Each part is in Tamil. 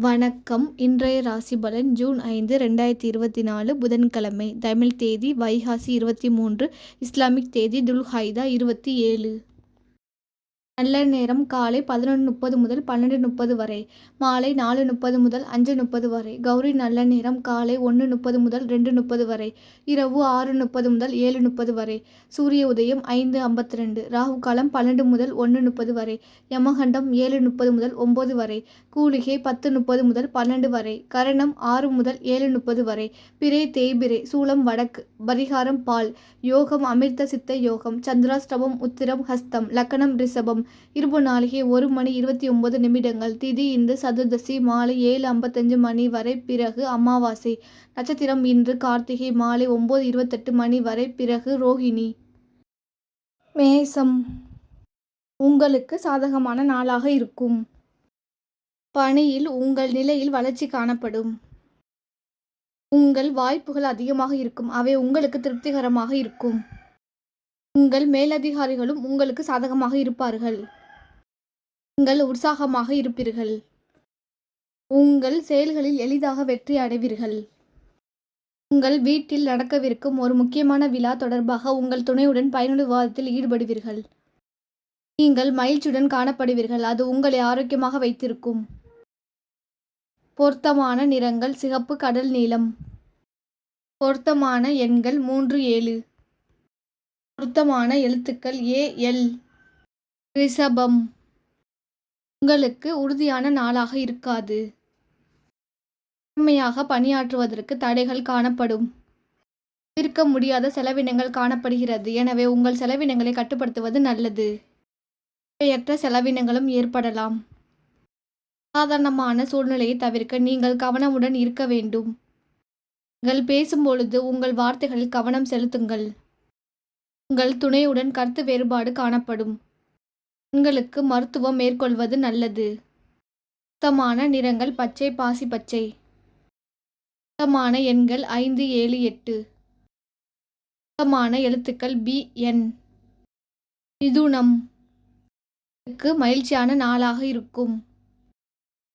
வணக்கம். இன்றைய ராசி பலன் ஜூன் ஐந்து ரெண்டாயிரத்தி இருபத்தி நாலு புதன்கிழமை. தமிழ் தேதி வைகாசி இருபத்தி மூன்று இஸ்லாமிக் தேதி துல்ஹைதா இருபத்தி ஏழு. நல்ல நேரம் காலை பதினொன்று முப்பது முதல் பன்னெண்டு முப்பது வரை மாலை நாலு முப்பது முதல் அஞ்சு முப்பது வரை கௌரி நல்ல நேரம் காலை ஒன்று முப்பது முதல் ரெண்டு முப்பது வரை இரவு ஆறு முப்பது முதல் ஏழு முப்பது வரை சூரிய உதயம் ஐந்து ஐம்பத்தி ரெண்டு ராகு காலம் பன்னெண்டு முதல் ஒன்று முப்பது வரை யமகண்டம் ஏழு முப்பது முதல் ஒம்பது வரை கூலிகை பத்து முப்பது முதல் பன்னெண்டு வரை கரணம் ஆறு முதல் ஏழு முப்பது வரை பிறை தேய்பிரை சூளம் வடக்கு பரிகாரம் பால் யோகம் அமிர்த சித்த யோகம் சந்திராஷ்டமம் உத்திரம் ஹஸ்தம் லக்கணம் ரிஷபம் இருப்பு நாளிகை ஒரு மணி இருபத்தி ஒன்பது நிமிடங்கள். திதி இன்று சதுர்தசி மாலை ஏழு ஐம்பத்தஞ்சு மணி வரை பிறகு அமாவாசை. நட்சத்திரம் இன்று கார்த்திகை மாலை ஒம்பது இருபத்தெட்டு மணி வரை பிறகு ரோஹிணி மேசம். உங்களுக்கு சாதகமான நாளாக இருக்கும். பணியில் உங்கள் நிலையில் வளர்ச்சி காணப்படும். உங்கள் வாய்ப்புகள் அதிகமாக இருக்கும். அவை உங்களுக்கு திருப்திகரமாக இருக்கும். உங்கள் மேலதிகாரிகளும் உங்களுக்கு சாதகமாக இருப்பார்கள். நீங்கள் உற்சாகமாக இருப்பீர்கள். உங்கள் செயல்களில் எளிதாக வெற்றி அடைவீர்கள். உங்கள் வீட்டில் நடக்கவிருக்கும் ஒரு முக்கியமான விழா தொடர்பாக உங்கள் துணையுடன் பயனுள்ள விவாதத்தில் ஈடுபடுவீர்கள். நீங்கள் மகிழ்ச்சியுடன் காணப்படுவீர்கள். அது உங்களை ஆரோக்கியமாக வைத்திருக்கும். பொருத்தமான நிறங்கள் சிகப்பு கடல் நீளம் பொருத்தமான எண்கள் மூன்று ஏழு. பொருத்தமான எழுத்துக்கள் ஏ எல். ரிஷபம். உங்களுக்கு உறுதியான நாளாக இருக்காது. உண்மையாக பணியாற்றுவதற்கு தடைகள் காணப்படும். தவிர்க்க முடியாத செலவினங்கள் காணப்படுகிறது. எனவே உங்கள் செலவினங்களை கட்டுப்படுத்துவது நல்லது. தேவையற்ற செலவினங்களும் ஏற்படலாம். சாதாரணமான சூழ்நிலையை தவிர்க்க நீங்கள் கவனமுடன் இருக்க வேண்டும். நீங்கள் பேசும்பொழுது உங்கள் வார்த்தைகளில் கவனம் செலுத்துங்கள். உங்கள் துணையுடன் கருத்து வேறுபாடு காணப்படும். பெண்களுக்கு மருத்துவம் மேற்கொள்வது நல்லது. சுத்தமான நிறங்கள் பச்சை பாசி பச்சை. சுத்தமான எண்கள் ஐந்து ஏழு எட்டு. சுத்தமான எழுத்துக்கள் பி என். மிதுனம். மகிழ்ச்சியான நாளாக இருக்கும்.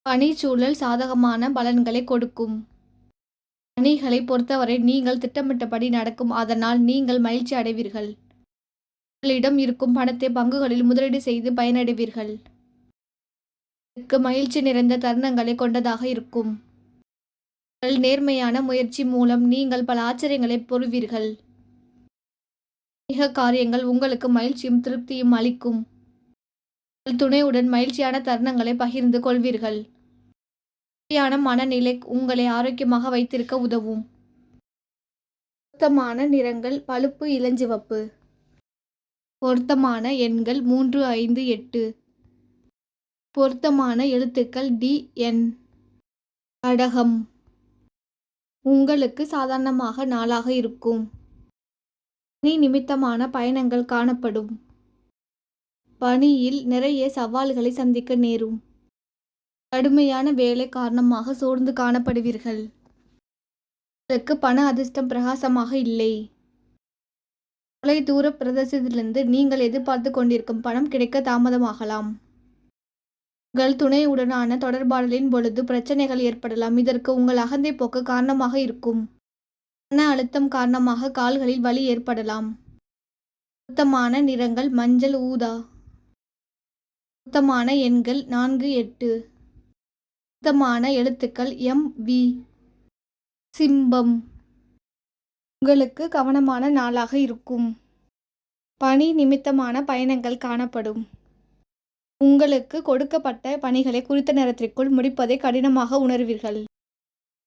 பணிச்சூழல் சாதகமான பலன்களை கொடுக்கும். பணிகளை பொறுத்தவரை நீங்கள் திட்டமிட்டபடி நடக்கும். அதனால் நீங்கள் மகிழ்ச்சி அடைவீர்கள். உங்களிடம் இருக்கும் பணத்தை பங்குகளில் முதலீடு செய்து பயனடைவீர்கள். மகிழ்ச்சி நிறைந்த தருணங்களை கொண்டதாக இருக்கும். உங்கள் நேர்மையான முயற்சி மூலம் நீங்கள் பல ஆச்சரியங்களை பொறுவீர்கள் மிக காரியங்கள் உங்களுக்கு மகிழ்ச்சியும் திருப்தியும் அளிக்கும். உங்கள் துணையுடன் மகிழ்ச்சியான தருணங்களை பகிர்ந்து கொள்வீர்கள். மனநிலை உங்களை ஆரோக்கியமாக வைத்திருக்க உதவும். சுத்தமான நிறங்கள் பழுப்பு இளஞ்சிவப்பு. பொருத்தமான எண்கள் மூன்று ஐந்து எட்டு. பொருத்தமான எழுத்துக்கள் டி என். கடகம். உங்களுக்கு சாதாரணமாக நாளாக இருக்கும். பணி நிமித்தமான பயணங்கள் காணப்படும். பணியில் நிறைய சவால்களை சந்திக்க நேரும். கடுமையான வேலை காரணமாக சோர்ந்து காணப்படுவீர்கள். உங்களுக்கு பண அதிர்ஷ்டம் பிரகாசமாக இல்லை. தொலை தூர பிரதேசத்திலிருந்து நீங்கள் எதிர்பார்த்து கொண்டிருக்கும் பணம் கிடைக்க தாமதமாகலாம். உங்கள் துணையுடனான தொடர்பாடலின் பொழுது பிரச்சனைகள் ஏற்படலாம். இதற்கு உங்கள் அகந்தை போக்கு காரணமாக இருக்கும். மன அழுத்தம் காரணமாக கால்களில் வலி ஏற்படலாம். சுத்தமான நிறங்கள் மஞ்சள் ஊதா. சுத்தமான எண்கள் நான்கு எட்டு. சுத்தமான எழுத்துக்கள் எம் வி. சிம்பம். உங்களுக்கு கவனமான நாளாக இருக்கும். பணி நிமித்தமான பயணங்கள் காணப்படும். உங்களுக்கு கொடுக்கப்பட்ட பணிகளை குறித்த நேரத்திற்குள் முடிப்பதை கடினமாக உணர்வீர்கள்.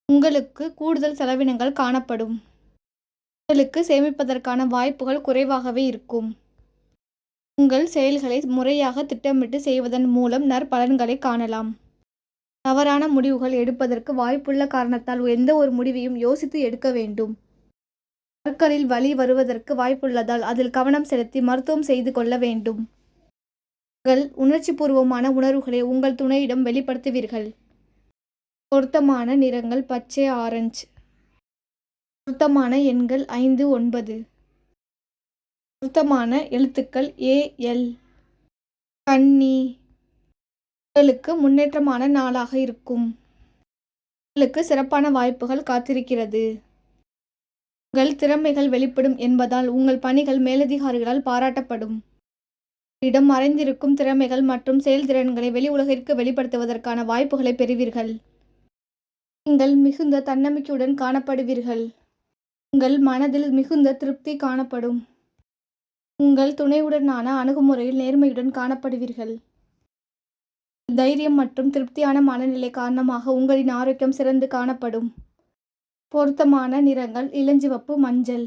உங்களுக்கு கூடுதல் செலவினங்கள் காணப்படும். உங்களுக்கு சேமிப்பதற்கான வாய்ப்புகள் குறைவாகவே இருக்கும். உங்கள் செயல்களை முறையாக திட்டமிட்டு செய்வதன் மூலம் நற்பலன்களை காணலாம். தவறான முடிவுகள் எடுப்பதற்கு வாய்ப்புள்ள காரணத்தால் எந்த ஒரு முடிவையும் யோசித்து எடுக்க வேண்டும். பற்களில் வலி வருவதற்கு வாய்ப்புள்ளதால் அதில் கவனம் செலுத்தி மருத்துவம் செய்து கொள்ள வேண்டும். உங்கள் உணர்ச்சிபூர்வமான உணர்வுகளை உங்கள் துணையிடம் வெளிப்படுத்துவீர்கள். பொருத்தமான நிறங்கள் பச்சை ஆரஞ்சு. பொருத்தமான எண்கள் ஐந்து ஒன்பது. பொருத்தமான எழுத்துக்கள் ஏ எல். உங்களுக்கு முன்னேற்றமான நாளாக இருக்கும். உங்களுக்கு சிறப்பான வாய்ப்புகள் காத்திருக்கிறது. உங்கள் திறமைகள் வெளிப்படும் என்பதால் உங்கள் பணிகள் மேலதிகாரிகளால் பாராட்டப்படும். இடம் மறைந்திருக்கும் திறமைகள் மற்றும் செயல்திறன்களை வெளி உலகிற்கு வெளிப்படுத்துவதற்கான வாய்ப்புகளை பெறுவீர்கள். நீங்கள் மிகுந்த தன்னம்பிக்கையுடன் காணப்படுவீர்கள். உங்கள் மனதில் மிகுந்த திருப்தி காணப்படும். உங்கள் துணையுடனான அணுகுமுறையில் நேர்மையுடன் காணப்படுவீர்கள். தைரியம் மற்றும் திருப்தியான மனநிலை காரணமாக உங்களின் ஆரோக்கியம் சிறந்து காணப்படும். பொருத்தமான நிறங்கள் இளஞ்சிவப்பு மஞ்சள்.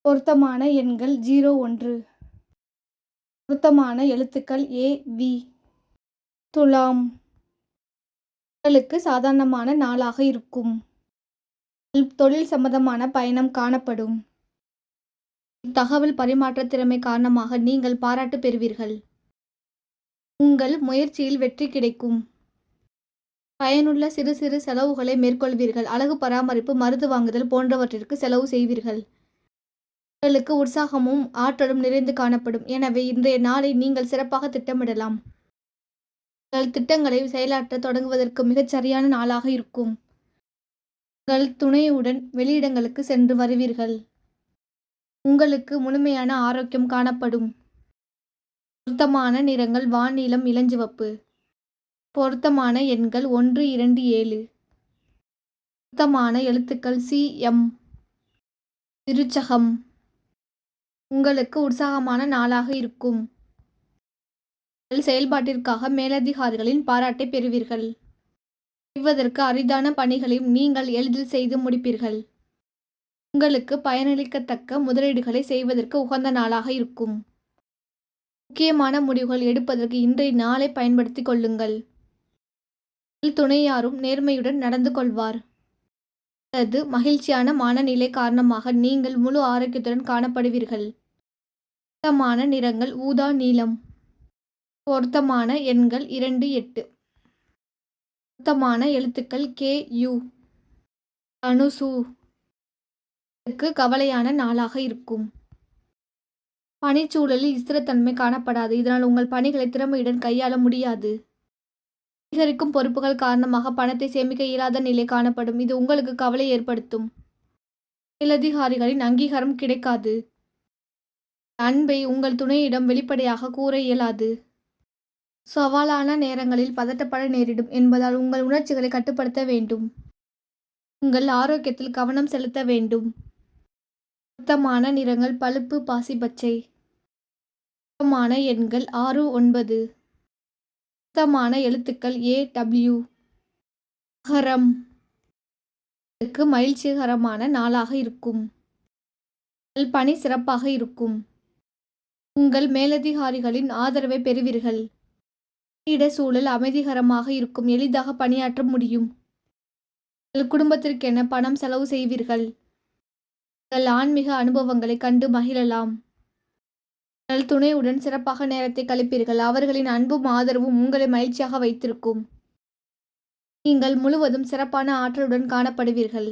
பொருத்தமான எண்கள் ஜீரோ ஒன்று. பொருத்தமான எழுத்துக்கள் ஏ வி. துலாம். உடலுக்கு சாதாரணமான நாளாக இருக்கும். தொழில் சம்பந்தமான பயணம் காணப்படும். தகவல் பரிமாற்ற திறமை காரணமாக நீங்கள் பாராட்டு பெறுவீர்கள். உங்கள் முயற்சியில் வெற்றி கிடைக்கும். பயனுள்ள சிறு சிறு செலவுகளை மேற்கொள்வீர்கள். அழகு பராமரிப்பு மருந்து வாங்குதல் போன்றவற்றிற்கு செலவு செய்வீர்கள். உங்களுக்கு உற்சாகமும் ஆற்றலும் நிறைந்து காணப்படும். எனவே இன்றைய நாளை நீங்கள் சிறப்பாக திட்டமிடலாம். உங்கள் திட்டங்களை செயலாற்ற தொடங்குவதற்கு மிகச் சரியான நாளாக இருக்கும். உங்கள் துணையுடன் வெளியிடங்களுக்கு சென்று வருவீர்கள். உங்களுக்கு முழுமையான ஆரோக்கியம் காணப்படும். பொருத்தமான நிறங்கள் வானிலம் இளஞ்சிவப்பு. பொருத்தமான எண்கள் ஒன்று இரண்டு ஏழு. பொருத்தமான எழுத்துக்கள் சி எம். திருச்சகம். உங்களுக்கு உற்சாகமான நாளாக இருக்கும். உங்கள் செயல்பாட்டிற்காக மேலதிகாரிகளின் பாராட்டை பெறுவீர்கள். செய்வதற்கு அரிதான பணிகளையும் நீங்கள் எளிதில் செய்து முடிப்பீர்கள். உங்களுக்கு பயனளிக்கத்தக்க முதலீடுகளை செய்வதற்கு உகந்த நாளாக இருக்கும். முக்கியமான முடிவுகள் எடுப்பதற்கு இன்றைய நாளை பயன்படுத்திக் கொள்ளுங்கள். துணையாரும் நேர்மையுடன் நடந்து கொள்வார். அல்லது மகிழ்ச்சியான மனநிலை காரணமாக நீங்கள் முழு ஆரோக்கியத்துடன் காணப்படுவீர்கள். பொருத்தமான நிறங்கள் ஊதா நீலம். பொருத்தமான எண்கள் இரண்டு எட்டு. பொருத்தமான எழுத்துக்கள் கே யு. அனுசு கவலையான நாளாக இருக்கும். பனிச்சூழலில் இஸ்திரத்தன்மை காணப்படாது. இதனால் உங்கள் பணிகளை திறமையுடன் கையாள முடியாது. அதிகரிக்கும் பொறுப்புகள் காரணமாக பணத்தை சேமிக்க இயலாத நிலை காணப்படும். இது உங்களுக்கு கவலை ஏற்படுத்தும். மேலதிகாரிகளின் அங்கீகாரம் கிடைக்காது. அன்பை உங்கள் துணையிடம் வெளிப்படையாக கூற இயலாது. சவாலான நேரங்களில் பதட்டப்பட நேரிடும் என்பதால் உங்கள் உணர்ச்சிகளை கட்டுப்படுத்த வேண்டும். உங்கள் ஆரோக்கியத்தில் கவனம் செலுத்த வேண்டும். சுத்தமான நிறங்கள் பழுப்பு பாசி பச்சை சுத்தமான எண்கள் ஆறு ஒன்பது. சுத்தமான எழுத்துக்கள் ஏ டபிள்யூ ஹரம் மகிழ்ச்சிகரமான நாளாக இருக்கும். உங்கள் பணி சிறப்பாக இருக்கும். உங்கள் மேலதிகாரிகளின் ஆதரவை பெறுவீர்கள். இட சூழல் அமைதிகரமாக இருக்கும். எளிதாக பணியாற்ற முடியும். உங்கள் குடும்பத்திற்கென பணம் செலவு செய்வீர்கள். உங்கள் ஆன்மீக அனுபவங்களை கண்டு மகிழலாம். துணையுடன் சிறப்பாக நேரத்தை கழிப்பீர்கள். அவர்களின் அன்பும் ஆதரவும் உங்களை மகிழ்ச்சியாக வைத்திருக்கும். நீங்கள் முழுவதும் சிறப்பான ஆற்றலுடன் காணப்படுவீர்கள்.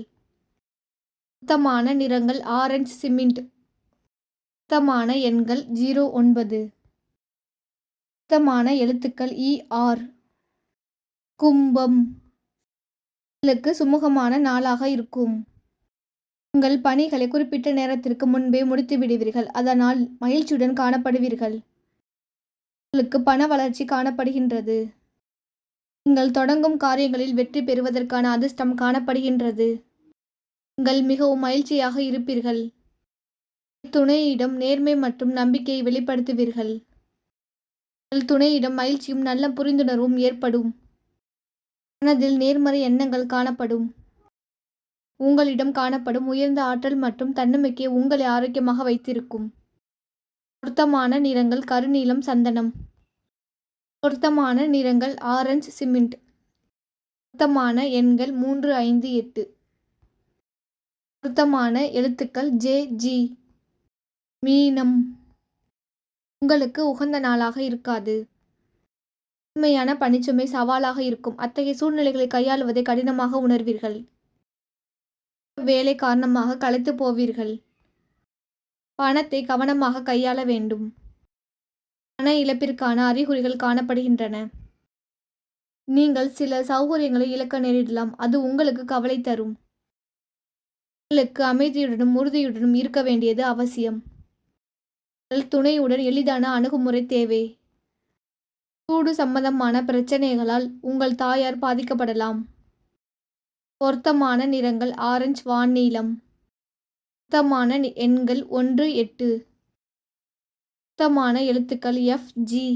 சுத்தமான நிறங்கள் ஆரஞ்சு சிமெண்ட் சுத்தமான எண்கள் ஜீரோ ஒன்பது. சுத்தமான எழுத்துக்கள் இ ஆர் கும்பம். உங்களுக்கு சுமூகமான நாளாக இருக்கும். உங்கள் பணிகளை குறிப்பிட்ட நேரத்திற்கு முன்பே முடித்து விடுவீர்கள். அதனால் மகிழ்ச்சியுடன் காணப்படுவீர்கள். உங்களுக்கு பண வளர்ச்சி காணப்படுகின்றது. நீங்கள் தொடங்கும் காரியங்களில் வெற்றி பெறுவதற்கான அதிர்ஷ்டம் காணப்படுகின்றது. நீங்கள் மிகவும் மகிழ்ச்சியாக இருப்பீர்கள். துணையிடம் நேர்மை மற்றும் நம்பிக்கையை வெளிப்படுத்துவீர்கள். உங்கள் துணையிடம் மகிழ்ச்சியும் நல்ல புரிந்துணர்வும் ஏற்படும். மனதில் நேர்மறை எண்ணங்கள் காணப்படும். உங்களிடம் காணப்படும் உயர்ந்த ஆற்றல் மற்றும் தன்னம்பிக்கை உங்களை ஆரோக்கியமாக வைத்திருக்கும். பொருத்தமான நிறங்கள் கருநீலம் சந்தனம். பொருத்தமான நிறங்கள் ஆரஞ்சு சிமெண்ட். பொருத்தமான எண்கள் மூன்று ஐந்து எட்டு. பொருத்தமான எழுத்துக்கள் ஜே ஜி. மீனம். உங்களுக்கு உகந்த நாளாக இருக்காது. உண்மையான பணிச்சுமை சவாலாக இருக்கும். அத்தகைய சூழ்நிலைகளை கையாளுவதை கடினமாக உணர்வீர்கள். வேலை காரணமாக களைத்து போவீர்கள். பணத்தை கவனமாக கையாள வேண்டும். பண இழப்பிற்கான அறிகுறிகள் காணப்படுகின்றன. நீங்கள் சில சௌகரியங்களை இழக்க நேரிடலாம். அது உங்களுக்கு கவலை தரும். உங்களுக்கு அமைதியுடனும் உறுதியுடனும் இருக்க வேண்டியது அவசியம். துணையுடன் எளிதான அணுகுமுறை தேவை. சூடு சம்பந்தமான பிரச்சனைகளால் உங்கள் தாயார் பாதிக்கப்படலாம். பொருத்தமான நிறங்கள் ஆரஞ்சு வான்நீளம் பொருத்தமான எண்கள் ஒன்று எட்டு. பொருத்தமான எழுத்துக்கள் எஃப் ஜி.